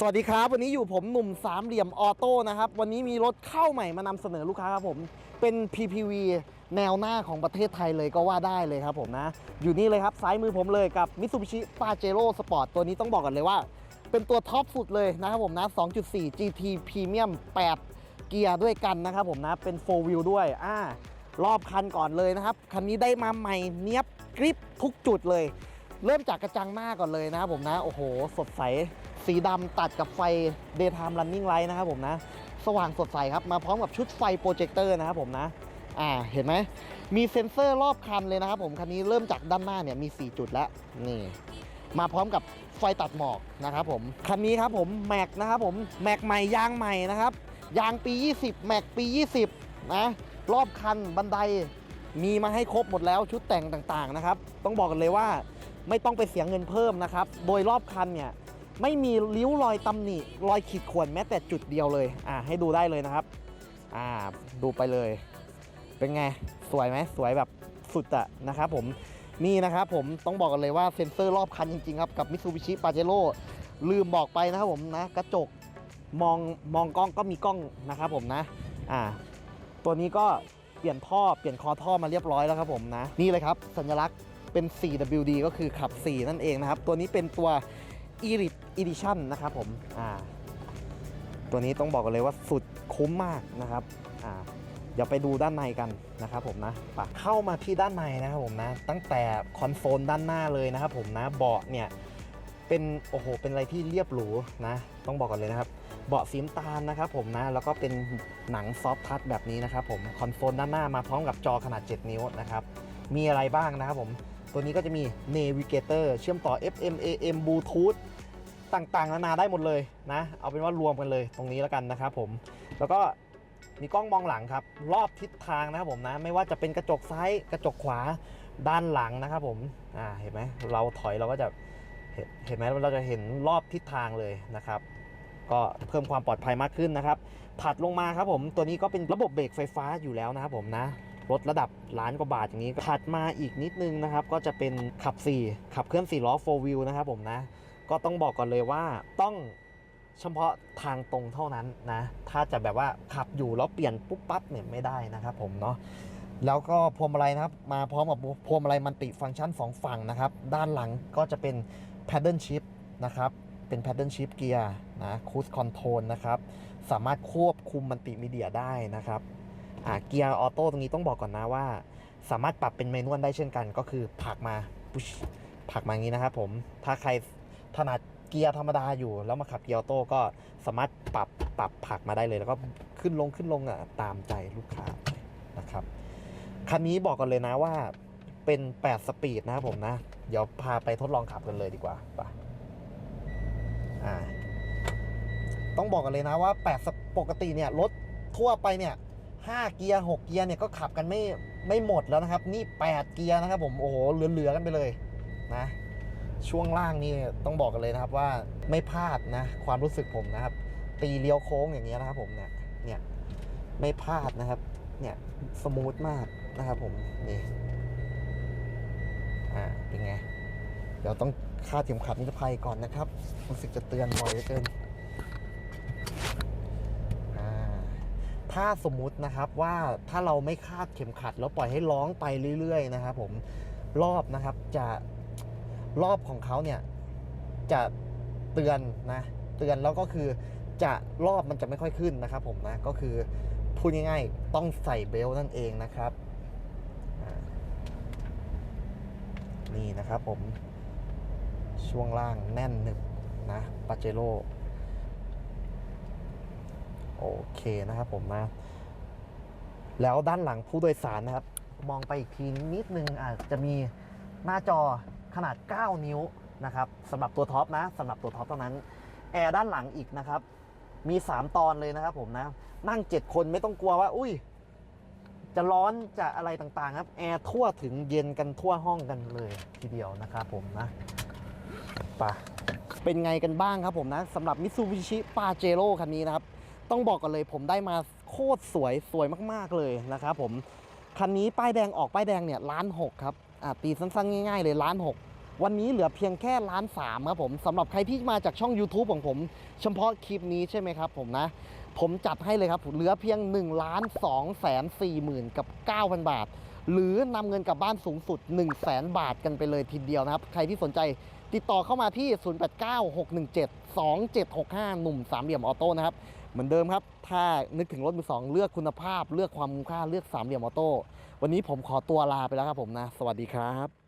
สวัสดีครับ วันนี้อยู่ผมหนุ่มสามเหลี่ยมออโต้นะครับ วันนี้มีรถเข้าใหม่มานำเสนอลูกค้าครับผม เป็น PPV แนวหน้าของประเทศไทยเลยก็ว่าได้เลยครับผมนะ อยู่นี่เลยครับ ซ้ายมือผมเลยกับ Mitsubishi Pajero Sport ตัวนี้ต้องบอกกันเลยว่า เป็นตัวท็อปสุดเลยนะครับผมนะ 2.4 GT Premium 8 เกียร์ด้วยกันนะครับผมนะ เป็น 4 wheel ด้วยอ่ารอบคันก่อนเลยนะครับ คันนี้ได้มาใหม่เนี้ยบกริปทุกจุดเลย เริ่มจากกระจังหน้าก่อนเลยนะครับผมนะ โอ้โห สดใส สีดำตัดกับไฟ Daytime Running Light นะครับผมนะ สว่างสดใสครับ มาพร้อมกับชุดไฟโปรเจคเตอร์นะครับผมนะอ่าเห็นไหมมีเซ็นเซอร์รอบคันเลยนะครับผมคันนี้เริ่มจากด้านหน้าเนี่ยมี 4 จุดแล้วนี่มาพร้อมกับไฟตัดหมอกนะครับผมคันนี้ครับผมแม็กนะครับผมแม็กใหม่ยางใหม่นะครับยางปี 20 แม็กปี 20 นะ รอบคันบันไดมีมาให้ครบหมดแล้วชุดแต่งต่างๆนะครับ ต้องบอกกันเลยว่าไม่ต้องไปเสียเงินเพิ่มนะครับ โดยรอบคันเนี่ย ไม่มีริ้วรอยตำหนิรอยขีดข่วนแม้แต่จุดเดียวเลยอ่าให้ดูได้เลยนะครับอ่าดูไปเลย เป็นไงสวยไหมสวยแบบสุดอะนะครับผมนี่นะครับผมต้องบอกกันเลยว่าเซ็นเซอร์รอบคันจริงๆครับกับ Mitsubishi Pajero ลืมบอกไปนะครับผมนะกระจกมองมองกล้องก็มีกล้องนะครับผมนะอ่าตัวนี้ก็เปลี่ยนท่อเปลี่ยนคอท่อมาเรียบร้อยแล้วครับผมนะนี่เลยครับสัญลักษณ์เป็น 4WD ก็คือขับ 4 นั่นเองนะครับ ตัวนี้เป็นตัว Elite Edition นะครับผมอ่าตัวนี้ต้องบอกกันเลยว่าสุดคุ้มมากนะครับอ่าเดี๋ยวไปดูด้านในกันนะครับผมนะไปเข้ามาที่ด้านในนะครับผมนะ ตั้งแต่คอนโซลด้านหน้าเลยนะครับผมนะเบาะเนี่ยเป็นโอ้โหเป็นอะไรที่เรียบหรูนะ ต้องบอกกันเลยนะครับ เบาะสีน้ำตาลนะครับผมนะ แล้วก็เป็นหนังซอฟทัชแบบนี้นะครับผมคอนโซลด้านหน้ามาพร้อมกับจอขนาด 7 นิ้วนะครับ มีอะไรบ้างนะครับผม ตัวนี้ก็จะมี Navigator เชื่อมต่อ FM AM Bluetooth ต่างๆ นานาได้หมดเลยนะ เอาเป็นว่ารวมกันเลยตรงนี้แล้วกันนะครับผม แล้วก็มีกล้องมองหลังครับ รอบทิศทางนะครับผมนะ ไม่ว่าจะเป็นกระจกซ้ายกระจกขวาด้านหลังนะครับผม อ่า เห็นไหมเราถอยเราก็จะเห็นเห็นไหมเราจะเห็นรอบทิศทางเลยนะครับ ก็เพิ่มความปลอดภัยมากขึ้นนะครับ ถัดลงมาครับผม ตัวนี้ก็เป็นระบบเบรกไฟฟ้าอยู่แล้วนะครับผมนะ รถระดับล้านกว่าบาทอย่างนี้ถัดมาอีกนิดนึงนะครับ ก็จะเป็นขับ 4 ขับเคลื่อน4ล้อ4 wheel นะครับผมนะ ก็ต้องบอกก่อนเลยว่าต้องเฉพาะทางตรงเท่านั้นนะ ถ้าจะแบบว่าขับอยู่แล้วเปลี่ยนปุ๊บปั๊บเนี่ยไม่ได้นะครับผมเนาะแล้วก็พวงมาลัยนะครับ มาพร้อมกับพวงมาลัยมันติฟังก์ชันสองฝั่งนะครับ ด้านหลังก็จะเป็น paddle shift นะครับ เป็น paddle shift เกียร์นะ cruise control นะครับ สามารถควบคุมมัลติมีเดียได้นะครับ เกียร์ออโต้ตรงนี้ต้องบอกก่อนนะว่า สามารถปรับเป็นเมนวลได้เช่นกัน ก็คือผลักมาปุ๊ชผลักมาอย่างนี้นะครับผมถ้าใครถนัดเกียร์ธรรมดาอยู่ แล้วมาขับเกียร์ออโต้ก็สามารถปรับปรับผลักมาได้เลย แล้วก็ขึ้นลงขึ้นลงอะตามใจลูกค้านะครับคันนี้บอกกันเลยนะว่าเป็น 8 สปีดนะครับผมนะ เดี๋ยวพาไปทดลองขับกันเลยดีกว่าไปอ่าต้องบอกกันเลยนะว่า8สปกติเนี่ยรถทั่วไปเนี่ย 5 เกียร์ 6 เกียร์เนี่ยก็ขับกันไม่ไม่หมดแล้วนะครับ นี่ 8 เกียร์นะครับผมโอ้โหเหลือๆกันไปเลยนะช่วงล่างนี่ต้องบอกกันเลยนะครับว่าไม่พลาดนะความรู้สึกผมนะครับ ตีเลี้ยวโค้งอย่างเงี้ยนะครับผมเนี่ยเนี่ยไม่พลาดนะครับเนี่ยสมูทมากนะครับผมนี่อ่าเป็นไงเดี๋ยวต้องคาดเข็มขัดนิรภัยก่อนนะครับรู้สึกจะเตือนบ่อยเหลือเกินอ่า ถ้าสมมุตินะครับว่าถ้าเราไม่คาดเข็มขัด แล้วปล่อยให้ร้องไปเรื่อย ๆ นะครับผมรอบนะครับจะรอบของเขาเนี่ยจะเตือนนะเตือนแล้วก็คือจะรอบมันจะไม่ค่อยขึ้นนะครับผมนะก็คือพูดง่ายๆต้องใส่เบลต์นั่นเองนะครับนี่นะครับผมช่วงล่างแน่นหนึบนะปาเจโร่ โอเคนะครับผมนะ แล้วด้านหลังผู้โดยสารนะครับ มองไปอีกทีนิดนึงอาจจะมีหน้าจอขนาด 9 นิ้วนะครับสำหรับตัวท็อปนะสำหรับตัวท็อปเท่านั้นแอร์ด้านหลังอีกนะครับ มี 3 ตอนเลยนะครับผมนะ นั่ง 7 คนไม่ต้องกลัวว่า อุ้ย จะร้อนจะอะไรต่างๆ ครับ แอร์ทั่วถึงเย็นกันทั่วห้องกันเลยทีเดียวนะครับผมนะปะเป็นไงกันบ้างครับผมนะสำหรับ Mitsubishi Pajero คันนี้นะครับ ต้องบอกกันเลยผมได้มาโคตรสวยสวยมากๆเลยนะครับผมคันนี้ป้ายแดงออกป้ายแดงเนี่ยล้านหกครับตีสั้นๆง่ายๆเลยล้านหกวันนี้เหลือเพียงแค่ล้านสามครับผมสำหรับใครที่มาจากช่อง YouTube ของผมเฉพาะคลิปนี้ใช่ไหมครับผมนะ ผมจัดให้เลยครับเหลือเพียง1ล้าน2แสน4หมื่นกับ9,000บาท หรือนำเงินกลับบ้านสูงสุด 1 0 0 0 0แสนบาทกันไปเลยทีเดียวนะครับ ใครที่สนใจติดต่อเข้ามาที่ 0896172765 หนุ่มสามเหลี่ยมออโต้นะครับ เหมือนเดิมครับ ถ้านึกถึงรถมือสองเลือกคุณภาพ เลือกความคุ้มค่าเลือกสามเหลี่ยมออโต้วันนี้ผมขอตัวลาไปแล้วครับผมนะ สวัสดีครับ